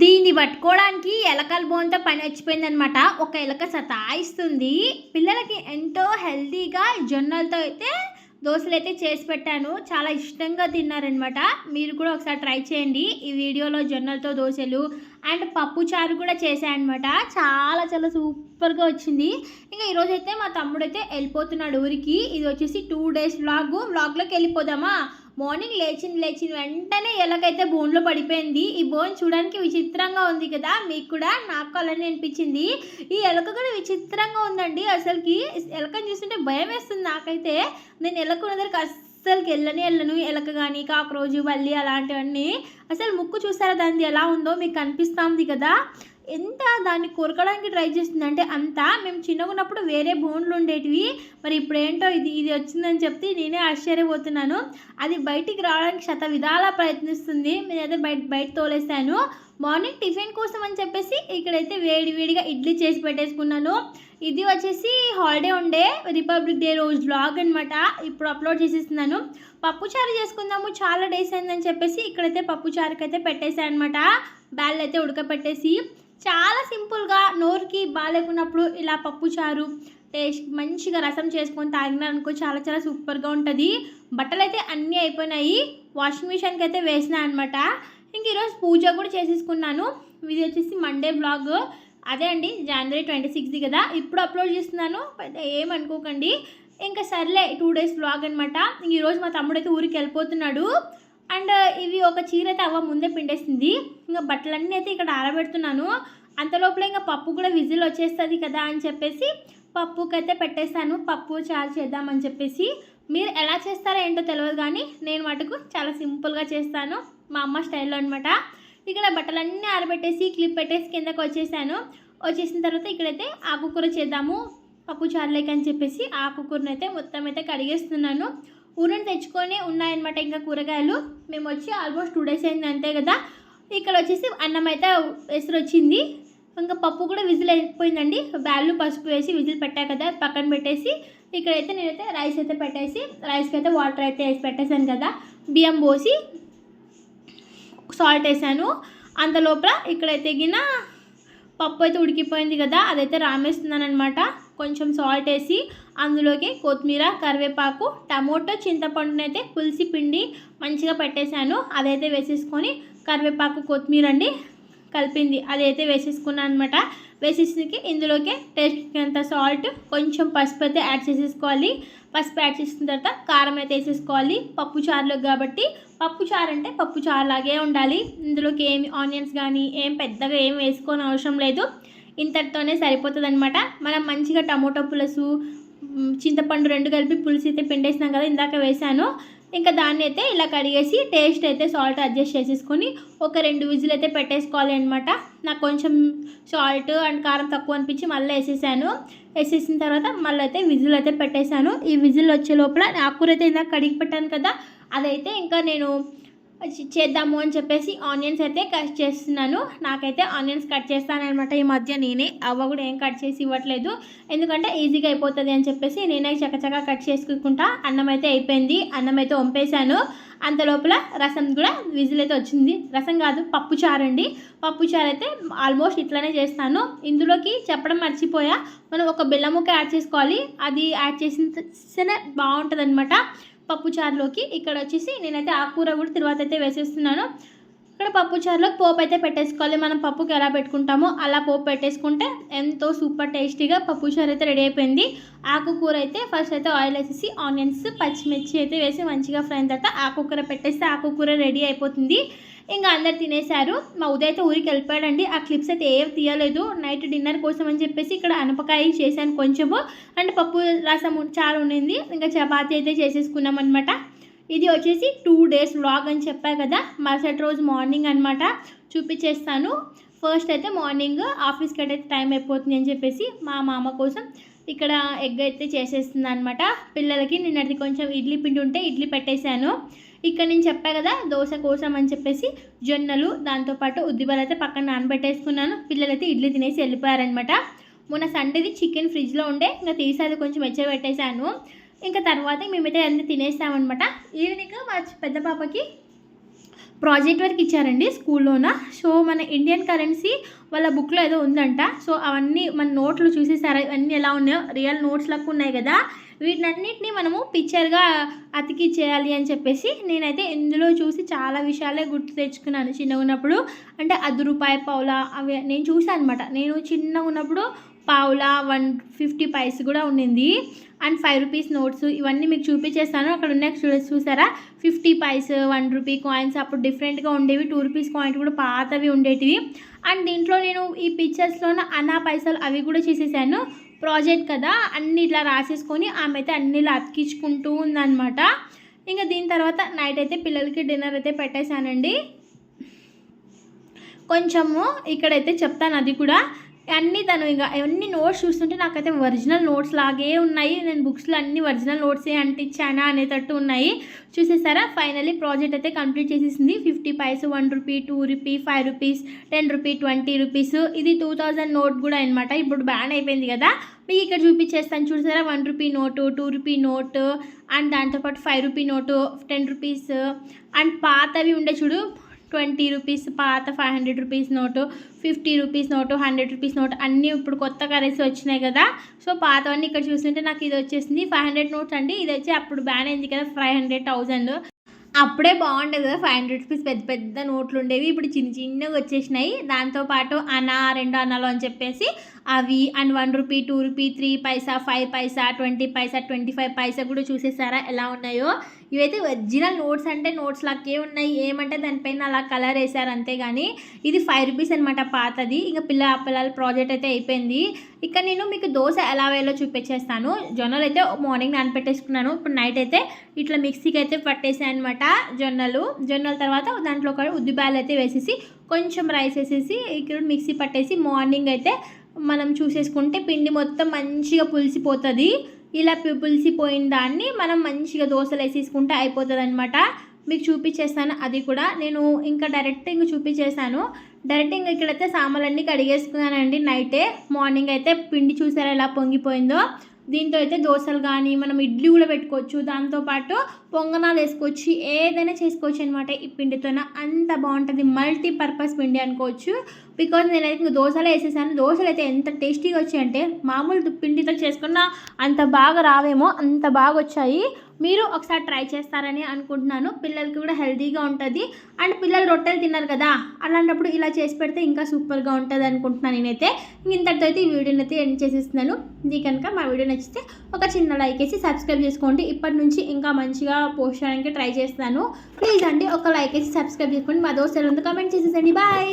దీన్ని పట్టుకోవడానికి ఎలకల బోన్తో పని వచ్చిపోయిందనమాట ఒక ఎలక సతాయిస్తుంది. పిల్లలకి ఎంతో హెల్తీగా జొన్నలతో అయితే దోశలు అయితే చేసి పెట్టాను. చాలా ఇష్టంగా తిన్నారనమాట మీరు కూడా ఒకసారి ట్రై చేయండి. ఈ వీడియోలో జొన్నలతో దోశలు అండ్ పప్పు చారు కూడా అనమాట చాలా చాలా సూపర్గా వచ్చింది. ఇంకా ఈరోజు అయితే మా తమ్ముడు అయితే వెళ్ళిపోతున్నాడు ఊరికి. ఇది వచ్చేసి టూ డేస్ వ్లాగ్. వ్లాగ్లోకి వెళ్ళిపోదామా? మార్నింగ్ లేచిన లేచిన వెంటనే ఎలాగైతే బోన్లో పడిపోయింది ఈ బోన్ చూడడానికి విచిత్రంగా ఉంది కదా మీకు కూడా నాకు అలానే అనిపించింది. ఈ ఎలక కూడా విచిత్రంగా ఉందండి. అసలుకి ఎలకని చూస్తుంటే భయం వేస్తుంది నాకైతే. నేను ఎలక ఉన్న దగ్గరికి అస్సలకి వెళ్ళని వెళ్ళను. ఎలక కానీ కాక్రోజు బల్లి అలాంటివన్నీ. అసలు ముక్కు చూసారా దానిది ఎలా ఉందో మీకు కనిపిస్తుంది కదా. ఎంత దాన్ని కొరకడానికి ట్రై చేస్తుందంటే అంతా మేము చిన్నగా ఉన్నప్పుడు వేరే బోన్లు ఉండేటివి. మరి ఇప్పుడు ఏంటో ఇది ఇది వచ్చిందని చెప్తే నేనే ఆశ్చర్యపోతున్నాను. అది బయటికి రావడానికి శత విధాలా ప్రయత్నిస్తుంది. నేనైతే బయట బయట తోలేసాను మార్నింగ్ టిఫిన్ కోసం అని చెప్పేసి ఇక్కడైతే వేడి వేడిగా ఇడ్లీ చేసి పెట్టేసుకున్నాను. ఇది వచ్చేసి హాలిడే ఉండే రిపబ్లిక్ డే రోజు బ్లాగ్ అనమాట ఇప్పుడు అప్లోడ్ చేసేస్తున్నాను. పప్పుచారు చేసుకుందాము. చాలా డేస్ అయిందని చెప్పేసి ఇక్కడైతే పప్పు చారుకి అయితే పెట్టేసాను అనమాట బ్యాల్ అయితే ఉడకపెట్టేసి. చాలా సింపుల్గా నోరుకి బాగాలేకున్నప్పుడు ఇలా పప్పుచారు టేస్ట్ మంచిగా రసం చేసుకొని తాగినారనుకో చాలా చాలా సూపర్గా ఉంటుంది. బట్టలు అయితే అన్నీ అయిపోయినాయి. వాషింగ్ మిషన్కి అయితే వేసిన అనమాట ఇంక ఈరోజు పూజ కూడా చేసేసుకున్నాను. ఇది వచ్చేసి మండే బ్లాగ్ అదే అండి జనవరి ట్వంటీ సిక్స్ది కదా. ఇప్పుడు అప్లోడ్ చేస్తున్నాను. ఏమనుకోకండి ఇంకా సర్లే టూ డేస్ బ్లాగ్ అనమాట ఈరోజు మా తమ్ముడు అయితే ఊరికి వెళ్ళిపోతున్నాడు అండ్ ఇవి ఒక చీర అయితే అవ్వ ముందే పిండేసింది. ఇంకా బట్టలన్నీ అయితే ఇక్కడ ఆరబెడుతున్నాను. అంత లోపల ఇంకా పప్పు కూడా విజిల్ వచ్చేస్తుంది కదా అని చెప్పేసి పప్పుకైతే పెట్టేస్తాను పెట్టేశాను. పప్పు చారు చేద్దామని చెప్పేసి. మీరు ఎలా చేస్తారో ఏంటో తెలియదు కానీ నేను మటుకు చాలా సింపుల్గా చేస్తాను. మా అమ్మ స్టైల్లో అనమాట ఇక్కడ బట్టలన్నీ ఆరబెట్టేసి క్లిప్ పెట్టేసి కిందకి వచ్చేసాను. వచ్చేసిన తర్వాత ఇక్కడైతే ఆకుకూర చేద్దాము. పప్పు చారులేక అని చెప్పేసి ఆకుకూరను అయితే మొత్తం అయితే కడిగేస్తున్నాను. ఊరిని తెచ్చుకొని ఉన్నాయన్నమాట ఇంకా కూరగాయలు. మేము వచ్చి ఆల్మోస్ట్ టూ డేస్ అయింది అంతే కదా. ఇక్కడ వచ్చేసి అన్నం అయితే ఎసురు వచ్చింది ఇంకా పప్పు కూడా విజిల్ అయిపోయిందండి బ్యాళ్ళు పసుపు వేసి విజిల్ పెట్టా కదా పక్కన పెట్టేసి ఇక్కడైతే నేనైతే రైస్ అయితే పెట్టేసి రైస్కి అయితే వాటర్ అయితే వేసి పెట్టేశాను కదా బియ్యం పోసి సాల్ట్ వేసాను. అంత లోపల ఇక్కడైతే గిన పప్పు అయితే ఉడికిపోయింది కదా అదైతే రామేస్తున్నాను అనమాట కొంచెం సాల్ట్ వేసి అందులోకి కొత్తిమీర కరివేపాకు టమోటో చింతపండునైతే పులిసి పిండి మంచిగా పెట్టేశాను. అదైతే వేసేసుకొని కరివేపాకు కొత్తిమీర అండి కలిపింది. అదైతే వేసేసుకున్నాను అనమాట వేసేసి ఇందులోకి టేస్ట్ అంత సాల్ట్ కొంచెం పసుపు అయితే యాడ్ చేసేసుకోవాలి. పసుపు యాడ్ చేసిన తర్వాత కారం అయితే వేసేసుకోవాలి. పప్పు చారులో కాబట్టి పప్పు చారు అంటే పప్పు చారు లాగే ఉండాలి. ఇందులోకి ఏమి ఆనియన్స్ కానీ ఏం పెద్దగా ఏం వేసుకోని అవసరం లేదు. ఇంతటితోనే సరిపోతుంది అనమాట మనం మంచిగా టమోటో పులుసు చింతపండు రెండు కలిపి పులుసు అయితే పిండేసినాం కదా ఇందాక వేసాను ఇంకా దాన్ని అయితే ఇలా కడిగేసి టేస్ట్ అయితే సాల్ట్ అడ్జస్ట్ చేసేసుకొని ఒక రెండు విజిల్ అయితే పెట్టేసుకోవాలి అనమాట నాకు కొంచెం సాల్ట్ అండ్ కారం తక్కువ అనిపించి మళ్ళీ వేసేసాను. వేసేసిన తర్వాత మళ్ళీ అయితే విజిల్ అయితే పెట్టేశాను. ఈ విజిల్ వచ్చే లోపల ఆకుకూర అయితే ఇందాక కడిగి పెట్టాను కదా అదైతే ఇంకా నేను చేద్దాము అని చెప్పేసి ఆనియన్స్ అయితే కట్ చేస్తున్నాను. నాకైతే ఆనియన్స్ కట్ చేస్తానమాట ఈ మధ్య నేనే అవ్వ కూడా ఏం కట్ చేసి ఇవ్వట్లేదు. ఎందుకంటే ఈజీగా అయిపోతుంది అని చెప్పేసి నేనే చకచకా కట్ చేసుకుంటా. అన్నం అయితే అయిపోయింది. అన్నం అయితే వంపేశాను. అంత లోపల రసం కూడా విజిల్ అయితే వచ్చింది. రసం కాదు పప్పు చారు అండి. పప్పు చారు అయితే ఆల్మోస్ట్ ఇట్లానే చేస్తాను. ఇందులోకి చెప్పడం మర్చిపోయా. మనం ఒక బెల్లం ముక్క యాడ్ చేసుకోవాలి. అది యాడ్ చేసిన బాగుంటుంది అనమాట పప్పు చారులోకి ఇక్కడ వచ్చేసి నేనైతే ఆకుకూర కూడా తర్వాత అయితే వేసేస్తున్నాను. ఇక్కడ పప్పుచారులో పోపు అయితే పెట్టేసుకోవాలి. మనం పప్పుకి ఎలా పెట్టుకుంటామో అలా పోపు పెట్టేసుకుంటే ఎంతో సూపర్ టేస్టీగా పప్పు చారు అయితే రెడీ అయిపోయింది. ఆకుకూర అయితే ఫస్ట్ అయితే ఆయిల్ వేసేసి ఆనియన్స్ పచ్చిమిర్చి అయితే వేసి మంచిగా ఫ్రై తర్వాత ఆకుకూర పెట్టేస్తే ఆకుకూర రెడీ అయిపోతుంది. ఇంకా అందరు తినేశారు. మా ఉదయ్ అయితే ఊరికి వెళ్ళిపోయాడండి. ఆ క్లిప్స్ అయితే ఏం తీయలేదు. నైట్ డిన్నర్ కోసం అని చెప్పేసి ఇక్కడ అనపకాయ చేశాను కొంచెము. అండ్ పప్పు రసం చారు ఉండింది. ఇంకా చపాతీ అయితే చేసేసుకున్నాం అనమాట ఇది వచ్చేసి టూ డేస్ వ్లాగ్ అని చెప్పా కదా. మరుసటి రోజు మార్నింగ్ అనమాట చూపించేస్తాను. ఫస్ట్ అయితే మార్నింగ్ ఆఫీస్కి అయితే టైం అయిపోతుంది అని చెప్పేసి మా మామ కోసం ఇక్కడ ఎగ్ అయితే చేసేస్తుంది అనమాట పిల్లలకి నిన్నటి కొంచెం ఇడ్లీ పిండి ఉంటే ఇడ్లీ పెట్టేశాను. ఇక్కడ నేను చెప్పా కదా దోశ కోసం అని చెప్పేసి జొన్నలు దాంతోపాటు ఉద్దిబలు అయితే పక్కన నానబెట్టేసుకున్నాను. పిల్లలైతే ఇడ్లీ తినేసి వెళ్ళిపోయారనమాట మొన్న సండేది చికెన్ ఫ్రిడ్జ్లో ఉండే ఇంకా తీసి అది కొంచెం వెచ్చ పెట్టేశాను ఇంకా తర్వాత మేమైతే అన్నీ తినేసామన్నమాట ఈవినింగ్ మా పెద్ద పాపకి ప్రాజెక్ట్ వర్క్ ఇచ్చారండి స్కూల్లోన. సో మన ఇండియన్ కరెన్సీ వాళ్ళ బుక్లో ఏదో ఉందంట. సో అవన్నీ మన నోట్లు చూసేసారా? ఇవన్నీ ఎలా ఉన్నాయో? రియల్ నోట్స్ లెక్క ఉన్నాయి కదా. వీటినన్నిటిని మనము పిక్చర్గా అతికి చేయాలి అని చెప్పేసి నేనైతే ఇందులో చూసి చాలా విషయాలే గుర్తు తెచ్చుకున్నాను చిన్నగా ఉన్నప్పుడు అంటే అర్ధ రూపాయి అవి నేను చూసాను అనమాట నేను చిన్నగా ఉన్నప్పుడు పావులా వన్ ఫిఫ్టీ పైస్ కూడా ఉండింది. అండ్ ఫైవ్ రూపీస్ నోట్స్ ఇవన్నీ మీకు చూపించేస్తాను. అక్కడ ఉన్న చూ చూసారా? Fifty paise one rupee coins అప్పుడు డిఫరెంట్గా ఉండేవి. టూ రూపీస్ కాయిన్స్ కూడా పాతవి ఉండేటివి. అండ్ దీంట్లో నేను ఈ పిక్చర్స్లోన అనా పైసలు అవి కూడా చేసేసాను. ప్రాజెక్ట్ కదా అన్ని ఇట్లా రాసేసుకొని ఆమె అయితే అన్ని ఇలా అతికించుకుంటూ ఉందన్నమాట. ఇంకా దీని తర్వాత నైట్ అయితే పిల్లలకి డిన్నర్ అయితే పెట్టేశానండి. కొంచెము ఇక్కడైతే చెప్తాను అది కూడా. అన్నీ తను ఇంకా అన్ని నోట్స్ చూస్తుంటే నాకైతే ఒరిజినల్ నోట్స్ లాగే ఉన్నాయి. నేను బుక్స్లో అన్ని ఒరిజినల్ నోట్సే అంటించానా అనేటట్టు ఉన్నాయి. చూసేసారా? ఫైనలీ ప్రాజెక్ట్ అయితే కంప్లీట్ చేసేసింది. Fifty paise one rupee two rupee five rupees ten rupee twenty rupees. ఇది టూ థౌజండ్ నోట్ కూడా అనమాట ఇప్పుడు బ్యాన్ అయిపోయింది కదా. మీకు ఇక్కడ చూపించేస్తాను. చూసారా? One rupee note two rupee note and దాంతోపాటు five rupee note ten rupees and పాతవి ఉండే చూడు ట్వంటీ రూపీస్ పాత five hundred rupees note fifty rupees note hundred rupees note అన్నీ ఇప్పుడు కొత్త కరెన్సీ వచ్చినాయి కదా. సో పాతవన్నీ ఇక్కడ చూస్తుంటే నాకు ఇది వచ్చేసింది ఫైవ్ హండ్రెడ్ నోట్స్ అండి. ఇది వచ్చి అప్పుడు బ్యాన్ అయింది కదా ఫైవ్ హండ్రెడ్ థౌజండ్. అప్పుడే బాగుండేది కదా ఫైవ్ హండ్రెడ్ రూపీస్ పెద్ద పెద్ద నోట్లు ఉండేవి ఇప్పుడు చిన్న చిన్నగా వచ్చేసినాయి. దాంతోపాటు అనా రెండు అనాలు అని చెప్పేసి అవి and one rupee two rupee three paisa five paisa twenty paisa twenty five paisa కూడా చూసేసారా ఎలా ఉన్నాయో? ఇవైతే ఒరిజినల్ నోట్స్ అంటే నోట్స్ లాగే ఉన్నాయి. ఏమంటే దానిపైన అలా కలర్ వేసారు అంతేగాని ఇది ఫైవ్ రూపీస్ అనమాట పాతది. ఇంకా పిల్ల పిల్లల ప్రాజెక్ట్ అయితే అయిపోయింది. ఇక్కడ నేను మీకు దోశ ఎలా వేయాలో చూపించేస్తాను. జొన్నలు అయితే మార్నింగ్ నానపెట్టేసుకున్నాను ఇప్పుడు నైట్ అయితే ఇట్లా మిక్సీకి అయితే పట్టేసాను అనమాట జొన్నలు. జొన్నల తర్వాత దాంట్లో ఒక ఉద్దిబాయలు అయితే వేసేసి కొంచెం రైస్ వేసేసి ఇక్కడ మిక్సీ పట్టేసి మార్నింగ్ అయితే మనం చూసేసుకుంటే పిండి మొత్తం మంచిగా పులిసిపోతుంది. ఇలా పులిసిపోయిన దాన్ని మనం మంచిగా దోశలు వేసేసుకుంటే అయిపోతుంది అనమాట మీకు చూపించేస్తాను అది కూడా. నేను ఇంకా డైరెక్ట్ ఇంక చూపించేసాను డైరెక్ట్ ఇంక ఇక్కడైతే సామాన్లన్నీ కడిగేసుకున్నానండి నైటే. మార్నింగ్ అయితే పిండి చూసారా ఎలా పొంగిపోయిందో. దీంతో అయితే దోశలు కానీ మనం ఇడ్లీ కూడా పెట్టుకోవచ్చు. దాంతోపాటు పొంగనాలు వేసుకోవచ్చు. ఏదైనా చేసుకోవచ్చు అనమాట ఈ పిండితోన. అంత బాగుంటుంది. మల్టీ పర్పస్ పిండి అనుకోవచ్చు. బికాజ్ నేనైతే ఇంకా దోశలు వేసేసాను. దోశలు అయితే ఎంత టేస్టీగా వచ్చాయంటే మామూలు పిండితో చేసుకున్న అంత బాగా రావేమో అంత బాగా వచ్చాయి. మీరు ఒకసారి ట్రై చేస్తారని అనుకుంటున్నాను. పిల్లలకి కూడా హెల్తీగా ఉంటుంది. అండ్ పిల్లలు రొట్టెలు తిన్నారు కదా అలాంటప్పుడు ఇలా చేసి పెడితే ఇంకా సూపర్గా ఉంటుంది అనుకుంటున్నాను నేనైతే. ఇంతటితో అయితే ఈ వీడియోని అయితే ఎండ్ చేసేస్తున్నాను. ఇది కనుక మా వీడియో నచ్చితే ఒక చిన్న లైక్ వేసి సబ్స్క్రైబ్ చేసుకోండి. ఇప్పటి నుంచి ఇంకా మంచిగా పోస్ట్ చేయడానికి ట్రై చేస్తాను. ప్లీజ్ అండి ఒక లైక్ వేసి సబ్స్క్రైబ్ చేసుకోండి. మా దోస్తులు ఉంది కామెంట్ చేసేసండి బాయ్!